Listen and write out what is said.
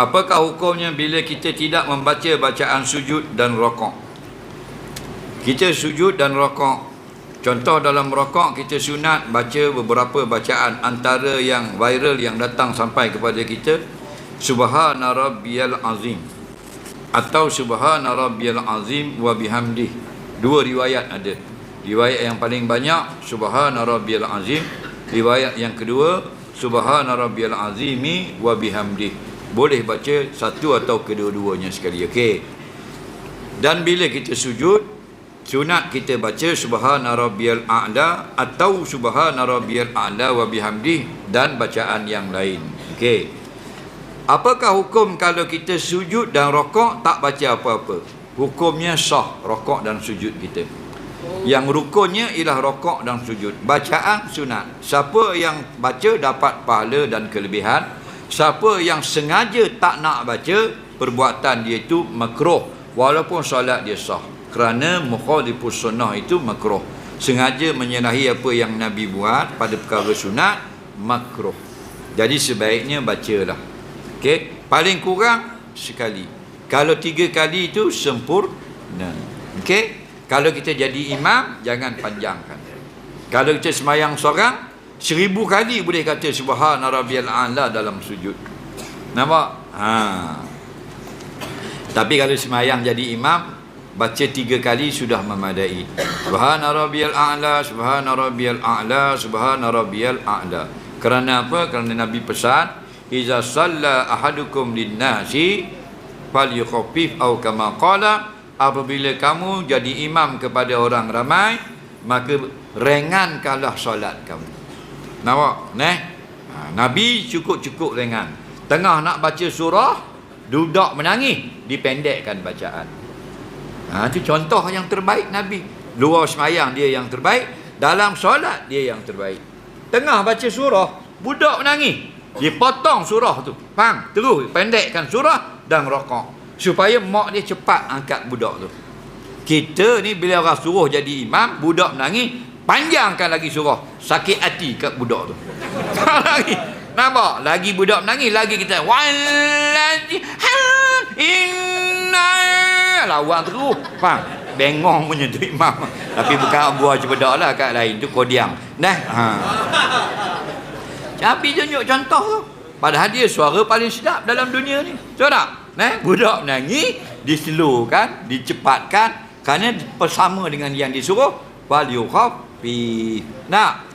Apakah hukumnya bila kita tidak membaca bacaan sujud dan rokok? Kita sujud dan rokok. Contoh dalam rokok kita sunat baca beberapa bacaan antara yang viral yang datang sampai kepada kita Subhana rabbiyal azim atau Subhana rabbiyal azim wa bihamdih. Dua riwayat ada. Riwayat yang paling banyak Subhana rabbiyal azim, riwayat yang kedua Subhana rabbiyal azimi wa bihamdih. Boleh baca satu atau kedua-duanya sekali. Okey. Dan bila kita sujud, sunat kita baca subhana rabbiyal a'la atau subhana rabbiyal a'la wa bihamdih dan bacaan yang lain. Okey. Apakah hukum kalau kita sujud dan rokok tak baca apa-apa? Hukumnya sah rokok dan sujud kita. Yang rukunnya ialah rokok dan sujud. Bacaan sunat. Siapa yang baca dapat pahala dan kelebihan. Siapa yang sengaja tak nak baca, perbuatan dia itu makruh. Walaupun solat dia sah. Kerana mukhalifus sunnah itu makruh. Sengaja menyalahi apa yang Nabi buat pada perkara sunat, makruh. Jadi sebaiknya bacalah. Okey, paling kurang sekali. Kalau tiga kali itu sempurna. Okey? Kalau kita jadi imam, jangan panjangkan. Kalau kita semayang seorang, seribu kali boleh kata Subhana Rabbiyal A'la dalam sujud. Nampak? Ha. Tapi kalau semayang jadi imam, baca tiga kali sudah memadai. Subhana Rabbiyal A'la, Subhana Rabbiyal A'la, Subhana Rabbiyal A'la. Kerana apa? Kerana Nabi pesan, Iza salla ahadukum linnasi falyukhaffif au kama qala apabila kamu jadi imam kepada orang ramai maka ringankanlah solat kamu nampak neh ha, nabi cukup-cukup ringan tengah nak baca surah duduk menangis dipendekkan bacaan ha itu contoh yang terbaik nabi luar semayang dia yang terbaik dalam solat dia yang terbaik tengah baca surah budak menangis dia potong surah tu. Faham? Terus pendekkan surah dan rokok. Supaya mak dia cepat angkat budak tu. Kita ni bila orang suruh jadi imam, budak menangis, panjangkan lagi surah. Sakit hati kat budak tu. lagi. Nampak? Lagi budak menangis, lagi kita wallazi inna lawan terus. Faham? Bengong punya tu imam. Tapi bukan buah cepedak lah kat lain. Tu kodiang. Nah. Ha. Nabi tunjuk contoh tu. Padahal dia suara paling sedap dalam dunia ni. Tahu tak? Eh? Budak menangis, dislowkan, dicepatkan kerana bersama dengan yang disuruh wal yukhafi. Nak